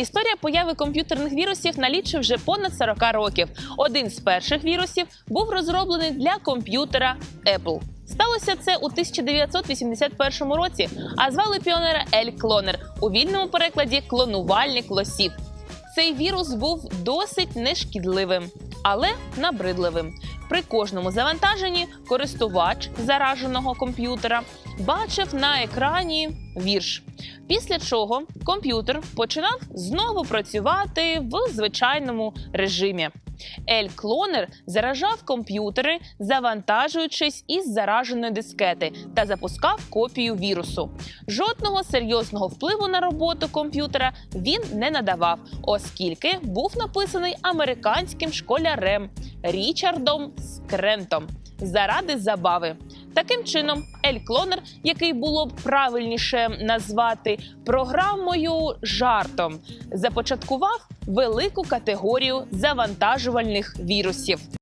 Історія появи комп'ютерних вірусів налічує вже понад 40 років. Один з перших вірусів був розроблений для комп'ютера Apple. Сталося це у 1981 році, а звали піонера Ель Клонер у вільному перекладі клонувальник лосів. Цей вірус був досить нешкідливим, але набридливим. При кожному завантаженні користувач зараженого комп'ютера бачив на екрані вірш. Після чого комп'ютер починав знову працювати в звичайному режимі. Ель Клонер заражав комп'ютери, завантажуючись із зараженої дискети та запускав копію вірусу. Жодного серйозного впливу на роботу комп'ютера він не надавав, оскільки був написаний американським школярем Річардом Скрентом заради забави. Таким чином, Ель Клонер, який було б правильніше назвати програмою жартом, започаткував велику категорію завантажувальних вірусів.